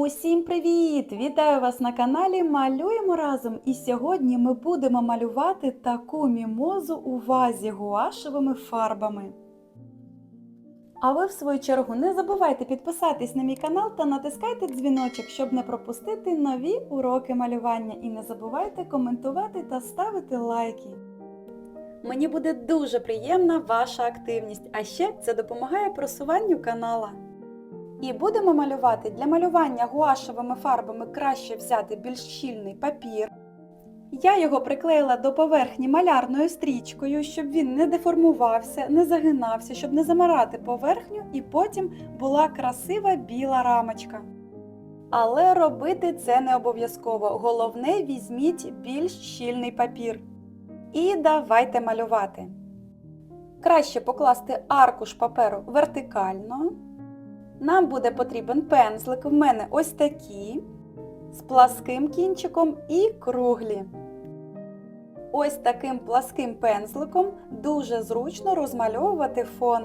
Усім привіт! Вітаю вас на каналі Малюємо разом! І сьогодні ми будемо малювати таку мімозу у вазі гуашевими фарбами. А ви, в свою чергу, не забувайте підписатись на мій канал та натискайте дзвіночок, щоб не пропустити нові уроки малювання. І не забувайте коментувати та ставити лайки. Мені буде дуже приємна ваша активність, а ще це допомагає просуванню канала. І будемо малювати. Для малювання гуашевими фарбами краще взяти більш щільний папір. Я його приклеїла до поверхні малярною стрічкою, щоб він не деформувався, не загинався, щоб не замарати поверхню і потім була красива біла рамочка. Але робити це не обов'язково. Головне візьміть більш щільний папір. І давайте малювати. Краще покласти аркуш паперу вертикально. Нам буде потрібен пензлик, в мене ось такі, з пласким кінчиком і круглі. Ось таким пласким пензликом дуже зручно розмальовувати фон.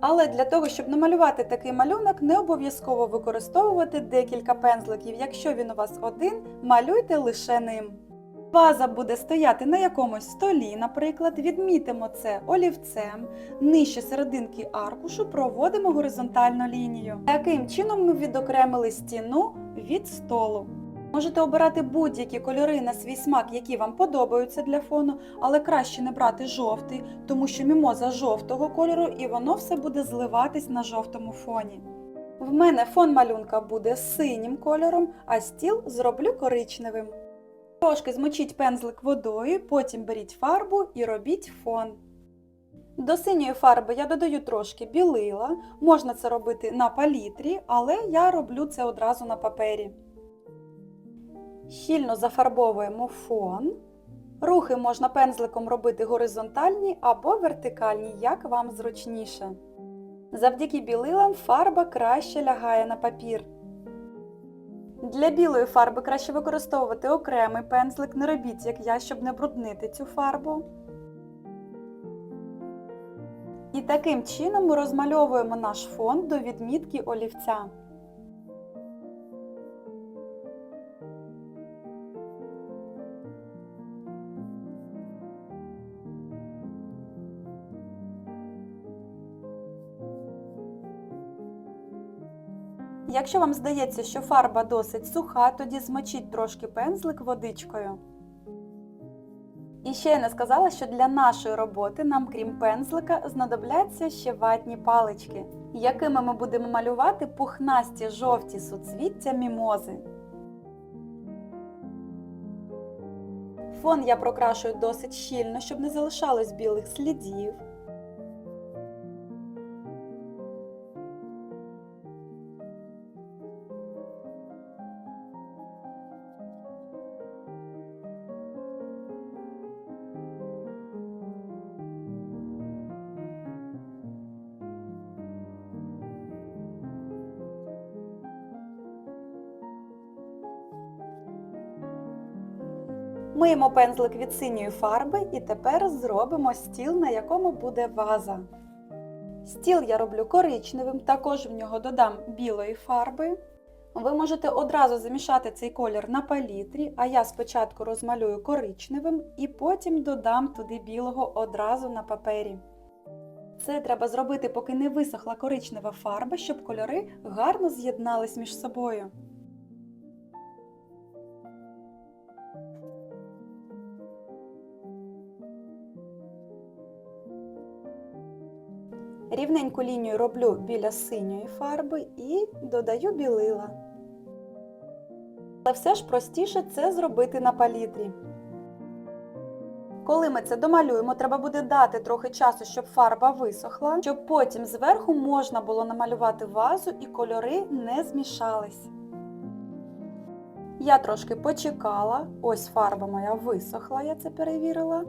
Але для того, щоб намалювати такий малюнок, не обов'язково використовувати декілька пензликів. Якщо він у вас один, малюйте лише ним. Ваза буде стояти на якомусь столі, наприклад, відмітимо це олівцем, нижче серединки аркушу проводимо горизонтальну лінію. Таким чином ми відокремили стіну від столу. Можете обирати будь-які кольори на свій смак, які вам подобаються для фону, але краще не брати жовтий, тому що мімоза жовтого кольору і воно все буде зливатись на жовтому фоні. В мене фон малюнка буде синім кольором, а стіл зроблю коричневим. Трошки змочіть пензлик водою, потім беріть фарбу і робіть фон. До синьої фарби я додаю трошки білила, можна це робити на палітрі, але я роблю це одразу на папері. Щільно зафарбовуємо фон. Рухи можна пензликом робити горизонтальні або вертикальні, як вам зручніше. Завдяки білилам фарба краще лягає на папір. Для білої фарби краще використовувати окремий пензлик, не робіть, як я, щоб не бруднити цю фарбу. І таким чином ми розмальовуємо наш фон до відмітки олівця. Якщо вам здається, що фарба досить суха, тоді змочіть трошки пензлик водичкою. І ще я не сказала, що для нашої роботи нам, крім пензлика, знадобляться ще ватні палички, якими ми будемо малювати пухнасті жовті суцвіття мімози. Фон я прокрашую досить щільно, щоб не залишалось білих слідів. Миємо пензлик від синьої фарби і тепер зробимо стіл, на якому буде ваза. Стіл я роблю коричневим, також в нього додам білої фарби. Ви можете одразу замішати цей колір на палітрі, а я спочатку розмалюю коричневим і потім додам туди білого одразу на папері. Це треба зробити, поки не висохла коричнева фарба, щоб кольори гарно з'єднались між собою. Рівненьку лінію роблю біля синьої фарби і додаю білила. Але все ж простіше це зробити на палітрі. Коли ми це домалюємо, треба буде дати трохи часу, щоб фарба висохла, щоб потім зверху можна було намалювати вазу і кольори не змішались. Я трошки почекала, ось фарба моя висохла, я це перевірила.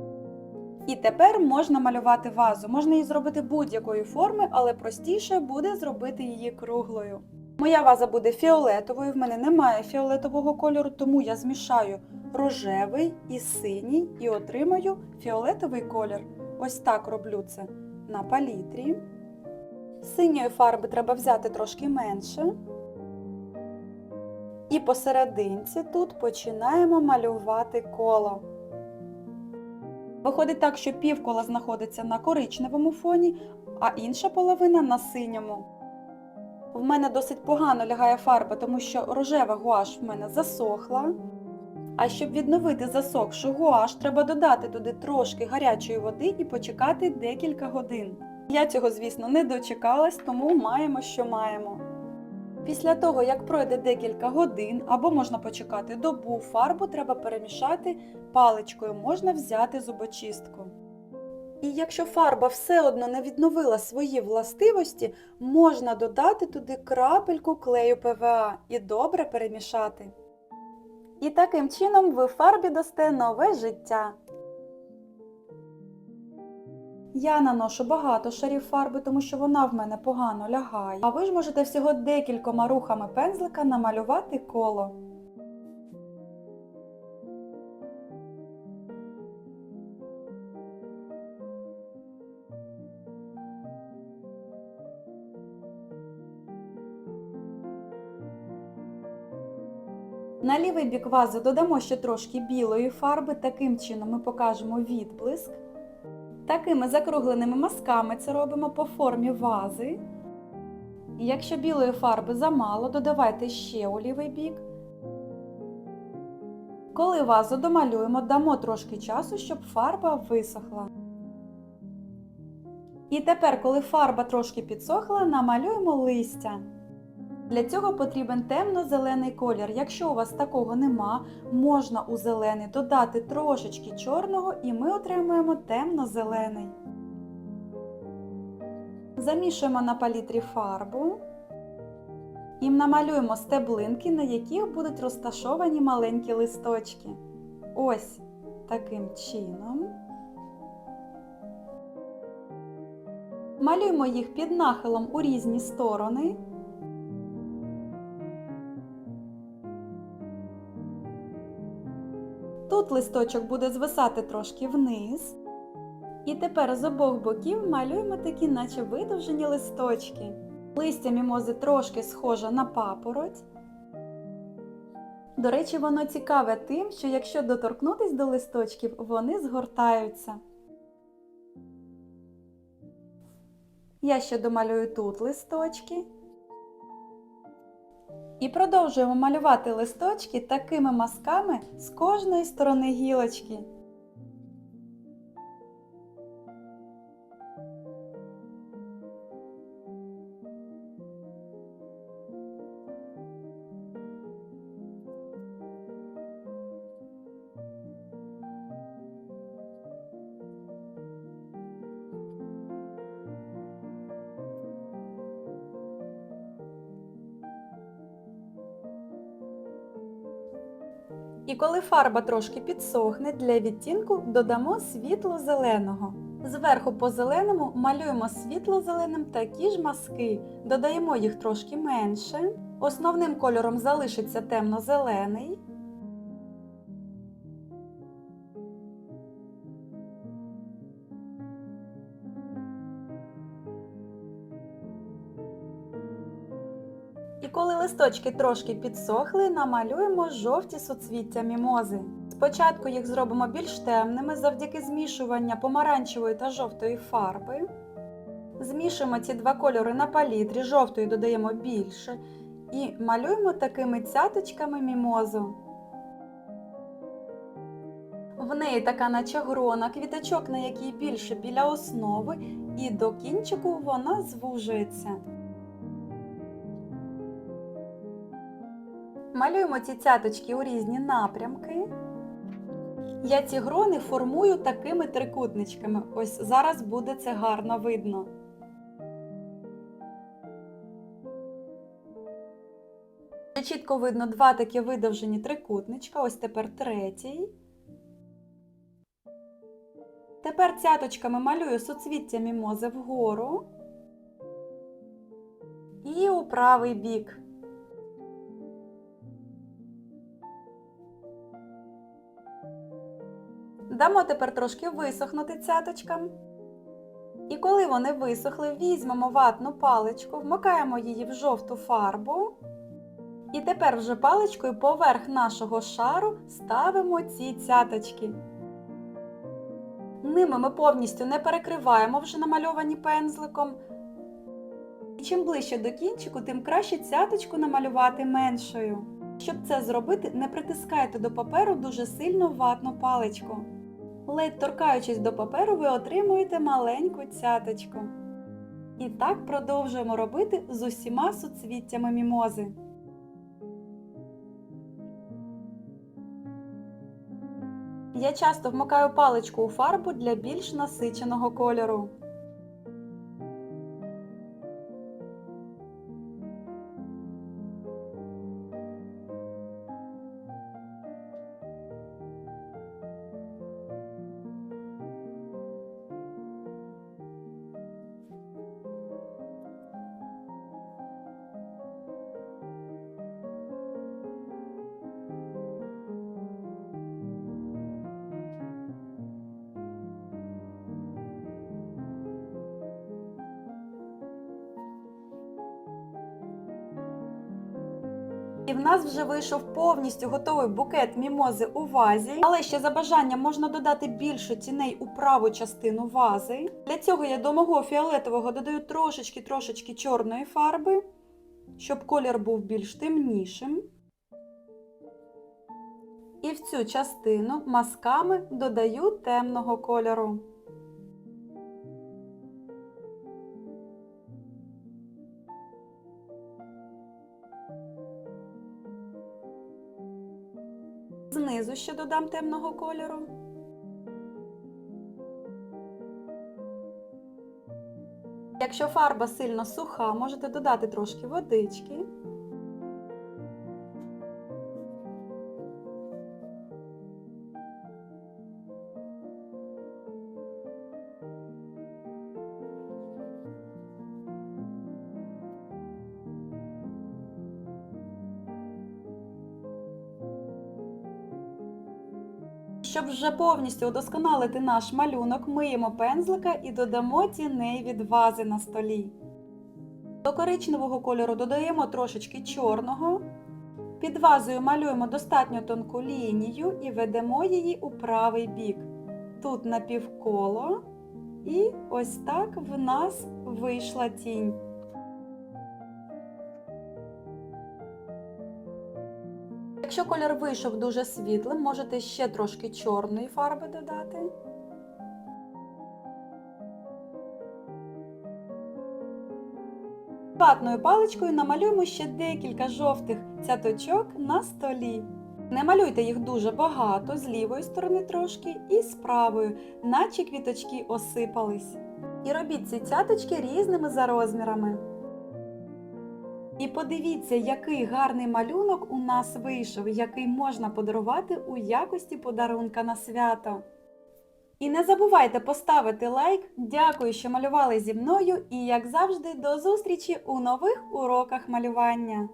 І тепер можна малювати вазу. Можна її зробити будь-якої форми, але простіше буде зробити її круглою. Моя ваза буде фіолетовою, в мене немає фіолетового кольору, тому я змішаю рожевий і синій і отримаю фіолетовий колір. Ось так роблю це на палітрі. Синьої фарби треба взяти трошки менше. І посерединці тут починаємо малювати коло. Виходить так, що півкола знаходиться на коричневому фоні, а інша половина на синьому. В мене досить погано лягає фарба, тому що рожева гуаш в мене засохла. А щоб відновити засохшу гуаш, треба додати туди трошки гарячої води і почекати декілька годин. Я цього, звісно, не дочекалась, тому маємо, що маємо. Після того, як пройде декілька годин, або можна почекати добу, фарбу треба перемішати паличкою, можна взяти зубочистку. І якщо фарба все одно не відновила свої властивості, можна додати туди крапельку клею ПВА і добре перемішати. І таким чином ви фарбі дасте нове життя. Я наношу багато шарів фарби, тому що вона в мене погано лягає. А ви ж можете всього декількома рухами пензлика намалювати коло. На лівий бік вази додамо ще трошки білої фарби, таким чином ми покажемо відблиск. Такими закругленими мазками це робимо по формі вази. Якщо білої фарби замало, додавайте ще у лівий бік. Коли вазу домалюємо, дамо трошки часу, щоб фарба висохла. І тепер, коли фарба трошки підсохла, намалюємо листя. Для цього потрібен темно-зелений колір. Якщо у вас такого нема, можна у зелений додати трошечки чорного і ми отримуємо темно-зелений. Замішуємо на палітрі фарбу і намалюємо стеблинки, на яких будуть розташовані маленькі листочки. Ось таким чином. Малюємо їх під нахилом у різні сторони. Тут листочок буде звисати трошки вниз. І тепер з обох боків малюємо такі, наче видовжені листочки. Листя мімози трошки схоже на папороть. До речі, воно цікаве тим, що якщо доторкнутись до листочків, вони згортаються. Я ще домалюю тут листочки. І продовжуємо малювати листочки такими мазками з кожної сторони гілочки. І коли фарба трошки підсохне, для відтінку додамо світло-зеленого. Зверху по зеленому малюємо світло-зеленим такі ж мазки, додаємо їх трошки менше. Основним кольором залишиться темно-зелений. Листочки трошки підсохли, намалюємо жовті соцвіття мімози. Спочатку їх зробимо більш темними завдяки змішуванню помаранчевої та жовтої фарби. Змішуємо ці два кольори на палітрі, жовтої додаємо більше і малюємо такими цяточками мімозу. В неї така наче грона, квіточок, на якій більше біля основи, і до кінчику вона звужується. Малюємо ці цяточки у різні напрямки. Я ці грони формую такими трикутничками. Ось зараз буде це гарно видно. Чітко видно два такі видовжені трикутничка, ось тепер третій. Тепер цяточками малюю суцвіття мімози вгору і у правий бік. Дамо тепер трошки висохнути цяточкам. І коли вони висохли, візьмемо ватну паличку, вмикаємо її в жовту фарбу, І тепер вже паличкою поверх нашого шару ставимо ці цяточки. Ними ми повністю не перекриваємо вже намальовані пензликом. І чим ближче до кінчику, тим краще цяточку намалювати меншою. Щоб це зробити, не притискайте до паперу дуже сильно ватну паличку. Ледь торкаючись до паперу, ви отримуєте маленьку цяточку. І так продовжуємо робити з усіма суцвіттями мімози. Я часто вмикаю паличку у фарбу для більш насиченого кольору. В нас вже вийшов повністю готовий букет мімози у вазі. Але ще за бажанням можна додати більше тіней у праву частину вази. Для цього я до мого фіолетового додаю трошечки-трошечки чорної фарби, щоб колір був більш темнішим. І в цю частину мазками додаю темного кольору. Знизу ще додам темного кольору. Якщо фарба сильно суха, можете додати трошки водички. Щоб вже повністю удосконалити наш малюнок, миємо пензлика і додамо тіней від вази на столі. До коричневого кольору додаємо трошечки чорного. Під вазою малюємо достатньо тонку лінію і ведемо її у правий бік. Тут напівколо. І ось так в нас вийшла тінь. Якщо колір вийшов дуже світлим, можете ще трошки чорної фарби додати. Ватною паличкою намалюємо ще декілька жовтих цяточок на столі. Не малюйте їх дуже багато, з лівої сторони трошки і з правої, наче квіточки осипались. І робіть ці цяточки різними за розмірами. І подивіться, який гарний малюнок у нас вийшов, який можна подарувати у якості подарунка на свято. І не забувайте поставити лайк. Дякую, що малювали зі мною, і, як завжди, до зустрічі у нових уроках малювання.